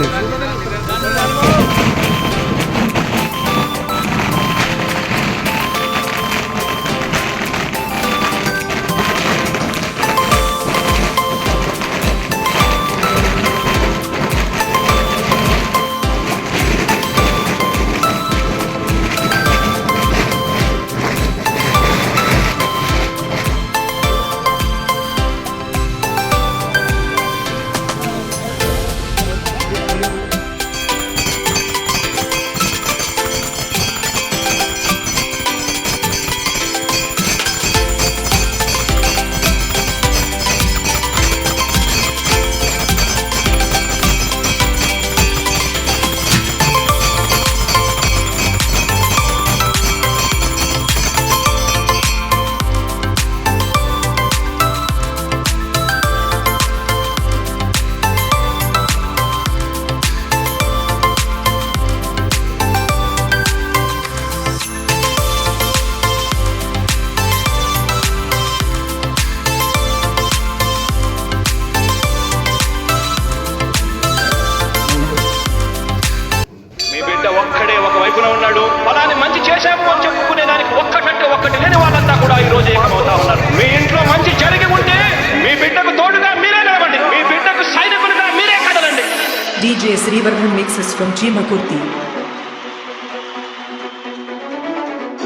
మీ అని చెప్పుకునే దానికి ఒక్కటంటే ఒక్కటి లేని వాళ్ళంతా కూడా ఈ రోజు ఏకమవుతా ఉన్నారు. మీ ఇంట్లో మంచి జరిగి ఉంటే మీ బిడ్డకు తోడుగా మీరే నిలవండి. మీ బిడ్డకు సైనికులుగా మీరే కదలండి. DJ Srivardhan mixes from Chimakurti.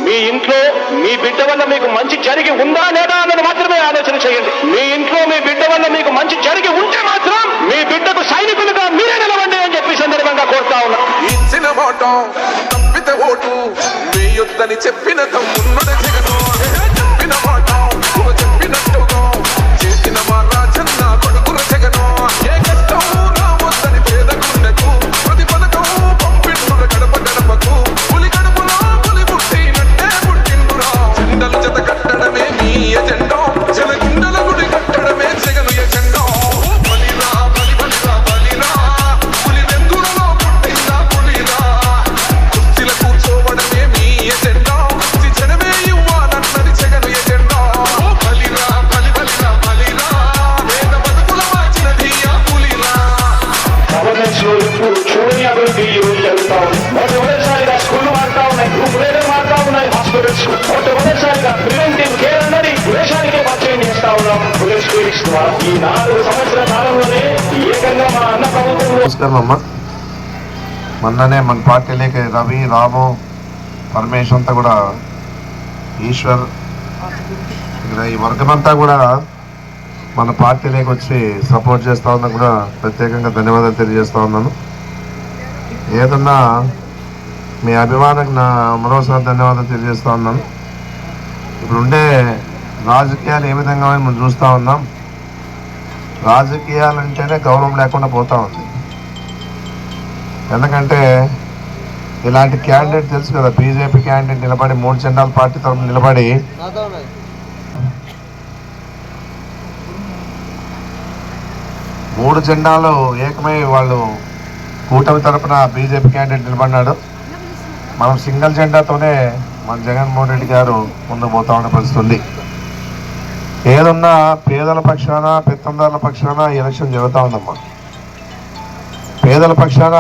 మీ ఇంట్లో మీ బిడ్డ వల్ల మీకు మంచి జరిగి ఉందా లేదా అన్నది మాత్రమే ఆలోచన చేయండి. మీ ఇంట్లో మీ బిడ్డ వల్ల మీకు మంచి జరిగి ఉంటే మాత్రం మీ బిడ్డకు సైనికులుగా మీరే నిలవండి అని చెప్పి సందర్భంగా కోరుతా ఉన్నాం. వేయొద్దని చెప్పిన తమ్ముడు. మొట్టమొదటిసారిగా ప్రివెంటివ్ కేర్ అన్నది దేశానికే పరిచయం చేస్తా ఉన్నాం. క్లినిక్స్ ద్వారా ఈ నాలుగు సంవత్సరాల కాలంలోనే ఏకంగా మా అన్న నమస్కారం అమ్మ. మొన్ననే మన పార్టీలోకి రవి రాము పరమేశ్ అంతా కూడా ఈశ్వర్ ఇక్కడ ఈ వర్గమంతా కూడా మన పార్టీలోకి వచ్చి సపోర్ట్ చేస్తా ఉన్నా కూడా ప్రత్యేకంగా ధన్యవాదాలు తెలియజేస్తా ఉన్నాను. ఏదన్నా మీ అభిమానికి నా మరోసారి ధన్యవాదాలు తెలియజేస్తా ఉన్నాను. ఇప్పుడు ఉండే రాజకీయాలు ఏ విధంగా మనం చూస్తూ ఉన్నాం. రాజకీయాలు అంటేనే గౌరవం లేకుండా పోతూ ఉంది. ఎందుకంటే ఇలాంటి క్యాండిడేట్ తెలుసు కదా బీజేపీ క్యాండిడేట్ నిలబడి మూడు జెండాల పార్టీ తరఫున నిలబడి మూడు జెండాలు ఏకమై వాళ్ళు కూటమి తరపున బీజేపీ క్యాండిడేట్ నిలబడినాడు. మనం సింగిల్ జెండాతోనే మన జగన్మోహన్ రెడ్డి గారు ముందు పోతా ఉన్న పరిస్థితి ఉంది. ఏదన్నా పేదల పక్షాన పెత్తందారుల పక్షాన ఎలక్షన్ జరుగుతూ ఉందమ్మా. పేదల పక్షాన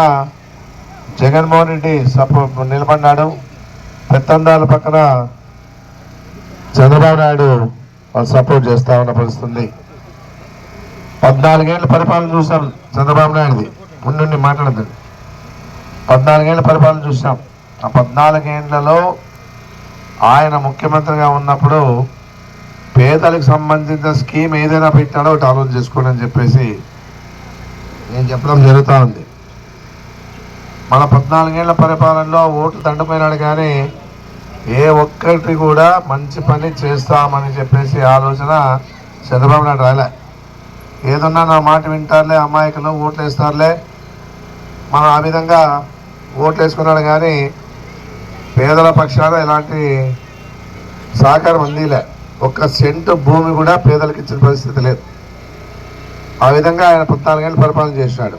జగన్మోహన్ రెడ్డి సపో నిలబడినాడు పెత్తందారుల పక్కన చంద్రబాబు నాయుడు వాళ్ళు సపోర్ట్ చేస్తా ఉన్న పరిస్థితి ఉంది. పరిపాలన చూసాం చంద్రబాబు నాయుడుది. ఉండి మాట్లాడద్దు. పద్నాలుగేళ్ళ పరిపాలన చూసాం. ఆ పద్నాలుగేండ్లలో ఆయన ముఖ్యమంత్రిగా ఉన్నప్పుడు పేదలకు సంబంధించిన స్కీమ్ ఏదైనా పెట్టాడో ఒకటి ఆలోచన చేసుకోండి అని చెప్పేసి నేను చెప్పడం జరుగుతూ ఉంది. మన పద్నాలుగేళ్ళ పరిపాలనలో ఓట్లు దండపోయినాడు కానీ ఏ ఒక్కటి కూడా మంచి పని చేస్తామని చెప్పేసి ఆలోచన చంద్రబాబు నాయుడు రాలే. ఏదన్నా నా మాట వింటారులే అమాయకులు ఓట్లు వేస్తారులే మనం ఆ విధంగా ఓట్లు వేసుకున్నాడు కానీ పేదల పక్షాన ఎలాంటి సహకారం అందిలే. ఒక్క సెంటు భూమి కూడా పేదలకు ఇచ్చిన పరిస్థితి లేదు. ఆ విధంగా ఆయన పద్నాలుగేళ్ళు పరిపాలన చేసినాడు.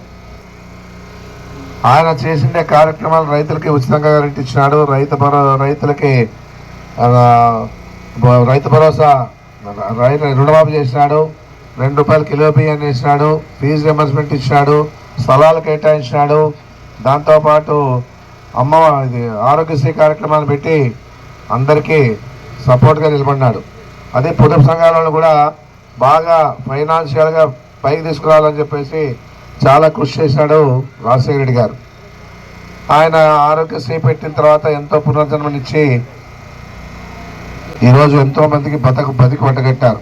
ఆయన చేసిన కార్యక్రమాలు రైతులకి ఉచితంగా కరెంట్ ఇచ్చినాడు. రైతు భరో రైతులకి రైతు భరోసా రైతు రుణమాఫీ చేసినాడు. రెండు రూపాయలు కిలో బియ్యం వేసినాడు. ఫీజు రింబర్స్మెంట్ ఇచ్చినాడు. స్థలాలు కేటాయించినాడు. దాంతోపాటు అమ్మ ఇది ఆరోగ్యశ్రీ కార్యక్రమాలు పెట్టి అందరికీ సపోర్ట్గా నిలబడినాడు. అదే పొదుపు సంఘాలను కూడా బాగా ఫైనాన్షియల్గా పైకి తీసుకురావాలని చెప్పేసి చాలా కృషి చేశాడు రాజశేఖర రెడ్డి గారు. ఆయన ఆరోగ్యశ్రీ పెట్టిన తర్వాత ఎంతో పునర్జన్మనిచ్చి ఈరోజు ఎంతో మందికి బతకు బతికి వంటగట్టారు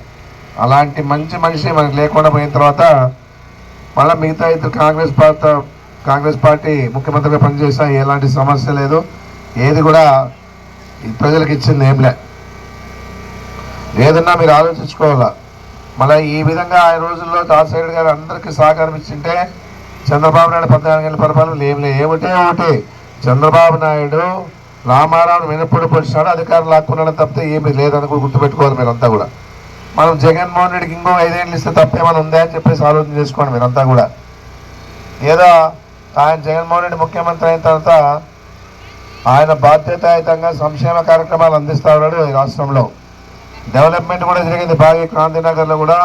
అలాంటి మంచి మనిషి మనకు లేకుండా పోయిన తర్వాత మళ్ళీ మిగతా ఇద్దరు కాంగ్రెస్ పార్టీ కాంగ్రెస్ పార్టీ ముఖ్యమంత్రిగా పనిచేసా ఎలాంటి సమస్య లేదు. ఏది కూడా ప్రజలకు ఇచ్చింది ఏంలే ఏదన్నా మీరు ఆలోచించుకోవాలా? మళ్ళీ ఈ విధంగా ఆ రోజుల్లో రాజశేఖర్ గారు అందరికీ సహకారం ఇచ్చింటే చంద్రబాబు నాయుడు పద్నాలుగు గంటల పరిపాలన ఏం లే ఏమిటే ఒకటి చంద్రబాబు నాయుడు రామారావుని వెనుపడి పొడిచాడు అధికారం లాక్కున్నాడు తప్పితే ఏమీ లేదని గుర్తుపెట్టుకోవాలి మీరంతా కూడా. మనం జగన్మోహన్ రెడ్డికి ఇంకో ఐదేళ్ళు ఇస్తే తప్పేమైనా ఉందా అని చెప్పేసి ఆలోచన చేసుకోండి మీరంతా కూడా. ఏదో ఆయన జగన్మోహన్ రెడ్డి ముఖ్యమంత్రి అయిన తర్వాత ఆయన బాధ్యతాయుతంగా సంక్షేమ కార్యక్రమాలు అందిస్తా ఉన్నాడు ఈ రాష్ట్రంలో. డెవలప్మెంట్ కూడా జరిగింది. బాగా క్రాంతినగర్లో కూడా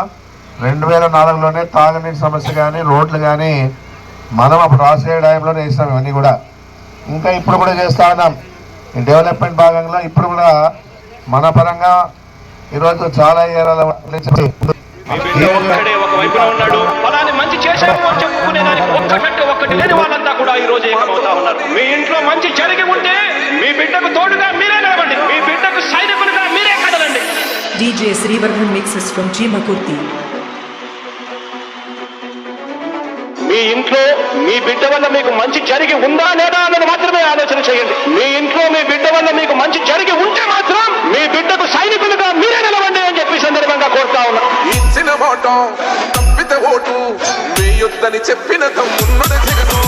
రెండు వేల నాలుగులోనే తాగునీటి సమస్య కానీ రోడ్లు కానీ మనం అప్పుడు రాజశేఖర డ్యాంలోనే వేసాం ఇవన్నీ కూడా. ఇంకా ఇప్పుడు కూడా చేస్తా ఉన్నాం. ఈ డెవలప్మెంట్ భాగంలో ఇప్పుడు కూడా మన పరంగా ఈరోజు చాలా ఏరియాల మీ ఒక్కడే ఒక వైపున ఉన్నాడు. ఫలాన్ని మంచి చేశాము అని చెప్పుకునే దానికి ఒక్కటంటే ఒక్కటి లేని వాళ్ళంతా కూడా ఈ రోజు ఏకమవుతా ఉన్నారు. మీ ఇంట్లో మంచి జరిగి ఉంటే మీ బిడ్డకు తోడుగా మీరే నిలబండి మీ బిడ్డకు సైనికులుగా మీరే కదలండి. DJ Srivarman mixes from Jima Kurti. మీ ఇంట్లో మీ బిడ్డ వల్ల మీకు మంచి జరిగి ఉందా లేదా అన్నది మాత్రమే ఆలోచన చేయండి. మీ ఇంట్లో మీ బిడ్డ వల్ల మీకు మంచి జరిగి ఉంటే మాత్రం మీ బిడ్డకు సైనికులుగా మీరే నిలవండి అని చెప్పి సందర్భంగా కోరుతా ఉన్నా తప్పితే ఓటు. మీ యుద్ధని చెప్పిన తమ్మున్నడ జగతో